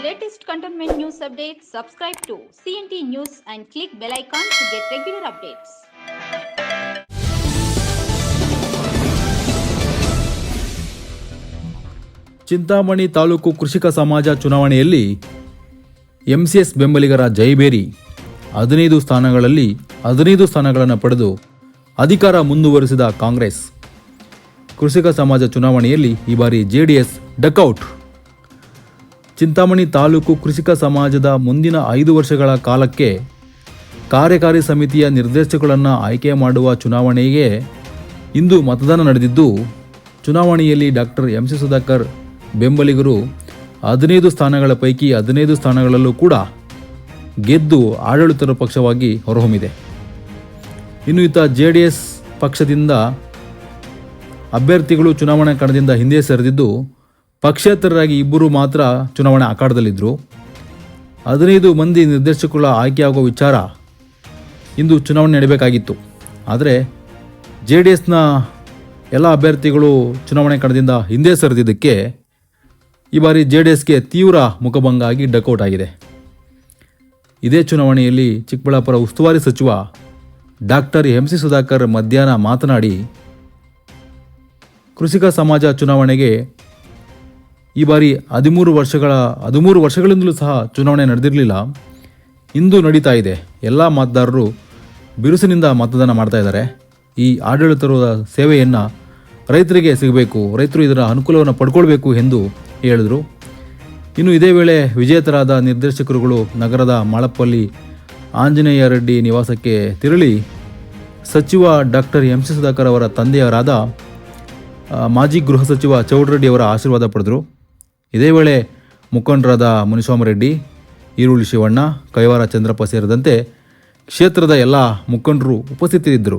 Latest cantonment news updates, subscribe to CNT News and click bell icon to get regular updates. Chintamani taluk ಕೃಷಿಕ ಸಮಾಜ ಚುನಾವಣೆಯಲ್ಲಿ MCS ಬೆಂಬಲಿಗರ ಜೈಬೇರಿ ಹದಿನೈದು ಸ್ಥಾನಗಳಲ್ಲಿ ಹದಿನೈದು ಸ್ಥಾನಗಳನ್ನು ಪಡೆದು ಅಧಿಕಾರ ಮುಂದುವರಿಸಿದ ಕಾಂಗ್ರೆಸ್. ಕೃಷಿಕ ಸಮಾಜ ಚುನಾವಣೆಯಲ್ಲಿ ಈ ಬಾರಿ ಜೆಡಿಎಸ್ ಡಕ್ಔಟ್ ಚಿಂತಾಮಣಿ ತಾಲೂಕು ಕೃಷಿಕ ಸಮಾಜದ ಮುಂದಿನ ಐದು ವರ್ಷಗಳ ಕಾಲಕ್ಕೆ ಕಾರ್ಯಕಾರಿ ಸಮಿತಿಯ ನಿರ್ದೇಶಕಗಳನ್ನು ಆಯ್ಕೆ ಮಾಡುವ ಚುನಾವಣೆಗೆ ಇಂದು ಮತದಾನ ನಡೆದಿದ್ದು, ಚುನಾವಣೆಯಲ್ಲಿ ಡಾಕ್ಟರ್ ಎಂ. ಸಿ. ಸುಧಾಕರ್ ಬೆಂಬಲಿಗರು ಹದಿನೈದು ಸ್ಥಾನಗಳ ಪೈಕಿ ಹದಿನೈದು ಸ್ಥಾನಗಳಲ್ಲೂ ಕೂಡ ಗೆದ್ದು ಆಡಳಿತ ಪಕ್ಷವಾಗಿ ಹೊರಹೊಮ್ಮಿದೆ. ಇನ್ನು ಇತ್ತ ಜೆ ಡಿ ಎಸ್ ಪಕ್ಷದಿಂದ ಅಭ್ಯರ್ಥಿಗಳು ಚುನಾವಣಾ ಕಣದಿಂದ ಹಿಂದೆ ಸರಿದಿದ್ದು ಪಕ್ಷೇತರರಾಗಿ ಇಬ್ಬರು ಮಾತ್ರ ಚುನಾವಣೆ ಅಖಾಡದಲ್ಲಿದ್ದರು ಹದಿನೈದು ಮಂದಿ ನಿರ್ದೇಶಕರ ಆಯ್ಕೆಯಾಗುವ ವಿಚಾರ ಇಂದು ಚುನಾವಣೆ ನಡೆಯಬೇಕಾಗಿತ್ತು ಆದರೆ ಜೆ ಡಿ ಎಸ್ನ ಎಲ್ಲ ಅಭ್ಯರ್ಥಿಗಳು ಚುನಾವಣೆ ಕಣದಿಂದ ಹಿಂದೆ ಸರಿದಿದ್ದಕ್ಕೆ ಈ ಬಾರಿ ಜೆ ಡಿ ಎಸ್ಗೆ ತೀವ್ರ ಮುಖಭಂಗ ಆಗಿ ಡಕೌಟ್ ಆಗಿದೆ ಇದೇ ಚುನಾವಣೆಯಲ್ಲಿ ಚಿಕ್ಕಬಳ್ಳಾಪುರ ಉಸ್ತುವಾರಿ ಸಚಿವ ಡಾಕ್ಟರ್ ಎಂ ಸಿ ಸುಧಾಕರ್ ಮಧ್ಯಾಹ್ನ ಮಾತನಾಡಿ, ಕೃಷಿಕ ಸಮಾಜ ಚುನಾವಣೆಗೆ ಈ ಬಾರಿ ಹದಿಮೂರು ವರ್ಷಗಳ, ಹದಿಮೂರು ವರ್ಷಗಳಿಂದಲೂ ಸಹ ಚುನಾವಣೆ ನಡೆದಿರಲಿಲ್ಲ. ಇಂದು ನಡೀತಾ ಇದೆ. ಎಲ್ಲ ಮತದಾರರು ಬಿರುಸಿನಿಂದ ಮತದಾನ ಮಾಡ್ತಾ ಇದ್ದಾರೆ. ಈ ಆಡಳಿತದ ಸೇವೆಯನ್ನು ರೈತರಿಗೆ ಸಿಗಬೇಕು. ರೈತರು ಇದರ ಅನುಕೂಲವನ್ನು ಪಡ್ಕೊಳ್ಬೇಕು ಎಂದು ಹೇಳಿದರು. ಇನ್ನು ಇದೇ ವೇಳೆ ವಿಜೇತರಾದ ನಿರ್ದೇಶಕರುಗಳು ನಗರದ ಮಾಳಪ್ಪಲ್ಲಿ ಆಂಜನೇಯ ರೆಡ್ಡಿ ನಿವಾಸಕ್ಕೆ ತೆರಳಿ, ಸಚಿವ ಡಾಕ್ಟರ್ ಎಂ ಸಿ ಸುಧಾಕರ್ ಅವರ ತಂದೆಯವರಾದ ಮಾಜಿ ಗೃಹ ಸಚಿವ ಚೌಡರೆಡ್ಡಿ ಅವರ ಆಶೀರ್ವಾದ ಪಡೆದರು. ಇದೇ ವೇಳೆ ಮುಖಂಡರಾದ ಮುನಿಸ್ವಾಮರೆಡ್ಡಿ ಈರುಳ್ಳಿ ಶಿವಣ್ಣ ಕೈವಾರ ಚಂದ್ರಪ್ಪ ಸೇರಿದಂತೆ ಕ್ಷೇತ್ರದ ಎಲ್ಲ ಮುಖಂಡರು ಉಪಸ್ಥಿತರಿದ್ದರು.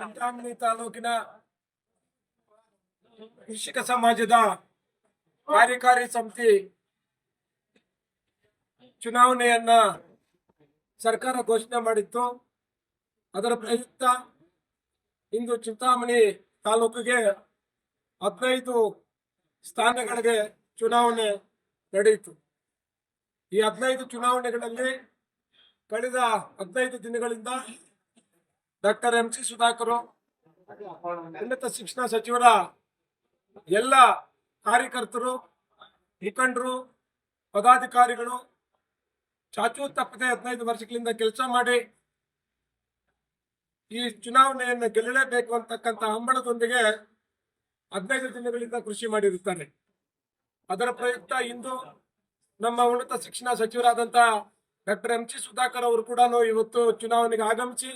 ಚಿಂತಾಮಣಿ ತಾಲೂಕಿನ ಕೃಷಿಕ ಸಮಾಜದ ಕಾರ್ಯಕಾರಿ ಸಮಿತಿ ಚುನಾವಣೆಯನ್ನ ಸರ್ಕಾರ ಘೋಷಣೆ ಮಾಡಿತ್ತು. ಅದರ ಪ್ರಯುಕ್ತ ಇಂದು ಚಿಂತಾಮಣಿ ತಾಲೂಕಿಗೆ ಹದಿನೈದು ಸ್ಥಾನಗಳಿಗೆ ಚುನಾವಣೆ ನಡೆಯಿತು. ಈ ಹದಿನೈದು ಚುನಾವಣೆಗಳಲ್ಲಿ ಕಳೆದ ಹದಿನೈದು ದಿನಗಳಿಂದ ಡಾಕ್ಟರ್ ಎಂ ಸಿ ಸುಧಾಕರ್, ಉನ್ನತ ಶಿಕ್ಷಣ ಸಚಿವರ ಎಲ್ಲ ಕಾರ್ಯಕರ್ತರು, ಮುಖಂಡರು, ಪದಾಧಿಕಾರಿಗಳು ಚಾಚೂ ತಪ್ಪದೆ ಹದಿನೈದು ವರ್ಷಗಳಿಂದ ಕೆಲಸ ಮಾಡಿ ಈ ಚುನಾವಣೆಯನ್ನು ಗೆಲ್ಲಲೇಬೇಕು ಅಂತಕ್ಕಂಥ ಹಂಬಳದೊಂದಿಗೆ ಹದಿನೈದು ದಿನಗಳಿಂದ ಕೃಷಿ ಮಾಡಿರುತ್ತಾರೆ. ಅದರ ಪ್ರಯುಕ್ತ ಇಂದು ನಮ್ಮ ಉನ್ನತ ಶಿಕ್ಷಣ ಸಚಿವರಾದಂಥ ಡಾಕ್ಟರ್ ಎಂ ಸಿ ಸುಧಾಕರ್ ಅವರು ಕೂಡ ಇವತ್ತು ಚುನಾವಣೆಗೆ ಆಗಮಿಸಿ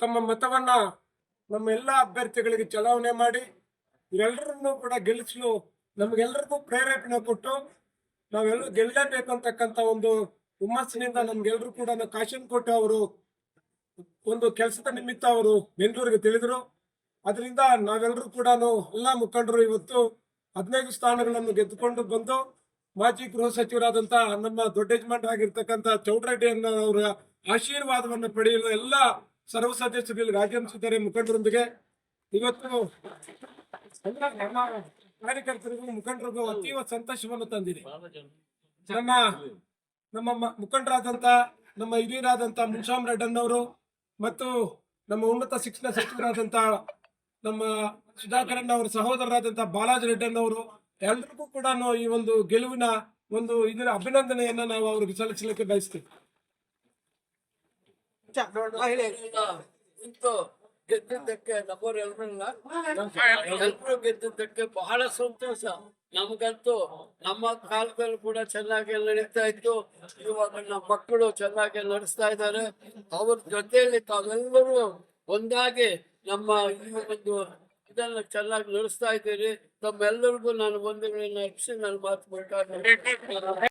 ತಮ್ಮ ಮತವನ್ನ ನಮ್ಮ ಎಲ್ಲ ಅಭ್ಯರ್ಥಿಗಳಿಗೆ ಚಲಾವಣೆ ಮಾಡಿ ಇವರೆಲ್ಲರನ್ನೂ ಕೂಡ ಗೆಲ್ಲಿಸಲು ನಮ್ಗೆಲ್ಲರಿಗೂ ಪ್ರೇರೇಪಣೆ ಕೊಟ್ಟು ನಾವೆಲ್ಲರೂ ಗೆಲ್ಲಲೇಬೇಕು ಅಂತಕ್ಕಂಥ ಒಂದು ಹುಮ್ಮಸ್ಸಿನಿಂದ ನಮ್ಗೆಲ್ಲರೂ ಕೂಡ ಕಾಶನ್ ಕೋಟೆ ಅವರು ಒಂದು ಕೆಲಸದ ನಿಮಿತ್ತ ಅವರು ಬೆಂಗಳೂರಿಗೆ ತಿಳಿದ್ರು. ಅದರಿಂದ ನಾವೆಲ್ಲರೂ ಕೂಡ ಎಲ್ಲ ಮುಖಂಡರು ಇವತ್ತು ಹದಿನೈದು ಸ್ಥಾನಗಳನ್ನು ಗೆದ್ದುಕೊಂಡು ಬಂದು ಮಾಜಿ ಗೃಹ ಸಚಿವರಾದಂತ ನಮ್ಮ ದೊಡ್ಡ ಯಜಮಾನರಾಗಿರ್ತಕ್ಕಂಥ ಚೌಡರೆಡ್ಡಿ ಅವರ ಆಶೀರ್ವಾದವನ್ನು ಪಡೆಯಲು ಎಲ್ಲ ಸರ್ವ ಸದಸ್ಯರಲ್ಲಿ ರಾಜ್ಯಾಂಶಿದ್ದಾರೆ ಮುಖಂಡರೊಂದಿಗೆ ಇವತ್ತು ಎಲ್ಲ ನಮ್ಮ ಕಾರ್ಯಕರ್ತರಿಗೂ ಮುಖಂಡರಿಗೂ ಅತೀವ ಸಂತೋಷವನ್ನು ತಂದಿದೆ. ನಮ್ಮ ನಮ್ಮ ಮುಖಂಡರಾದಂತ ನಮ್ಮ ಹಿರಿಯರಾದಂತ ಮುನ್ಸಾಮ್ ರೆಡ್ಡನ್ನವರು ಮತ್ತು ನಮ್ಮ ಉನ್ನತ ಶಿಕ್ಷಣ ಸಚಿವರಾದಂತ ನಮ್ಮ ಸುಧಾಕರನ್ ಅವರ ಸಹೋದರರಾದಂತ ಬಾಲಾಜಿ ರೆಡ್ಡನ್ನವರು ಎಲ್ರಿಗೂ ಕೂಡ ಈ ಒಂದು ಗೆಲುವಿನ ಒಂದು ಇದರ ಅಭಿನಂದನೆಯನ್ನ ನಾವು ಅವ್ರಿಗೆ ಸಲ್ಲಿಸಲಿಕ್ಕೆ ಬಯಸ್ತೀವಿ. ಗೆದ್ದಿದ್ದಕ್ಕೆ ನಮ್ಮವರೆಲ್ಲ ಎಲ್ಲರೂ ಗೆದ್ದಿದ್ದಕ್ಕೆ ಬಹಳ ಸಂತೋಷ. ನಮಗಂತೂ ನಮ್ಮ ಕಾಲದಲ್ಲಿ ಕೂಡ ಚೆನ್ನಾಗಿ ನಡೀತಾ ಇತ್ತು. ಇವಾಗ ನಮ್ಮ ಮಕ್ಕಳು ಚೆನ್ನಾಗಿ ನಡೆಸ್ತಾ ಇದ್ದಾರೆ. ಅವ್ರ ಜೊತೆಯಲ್ಲಿ ತಾವೆಲ್ಲರೂ ಒಂದಾಗಿ ನಮ್ಮ ಈ ಒಂದು ಇದನ್ನ ಚೆನ್ನಾಗಿ ನಡೆಸ್ತಾ ಇದ್ದೀರಿ ತಮ್ಮೆಲ್ಲರಿಗೂ ನಾನು ವಂದನೆಗಳನ್ನ ಅರ್ಪಿಸಿ ನಾನು ಮಾತು ಬೇಕಾದ್ರೆ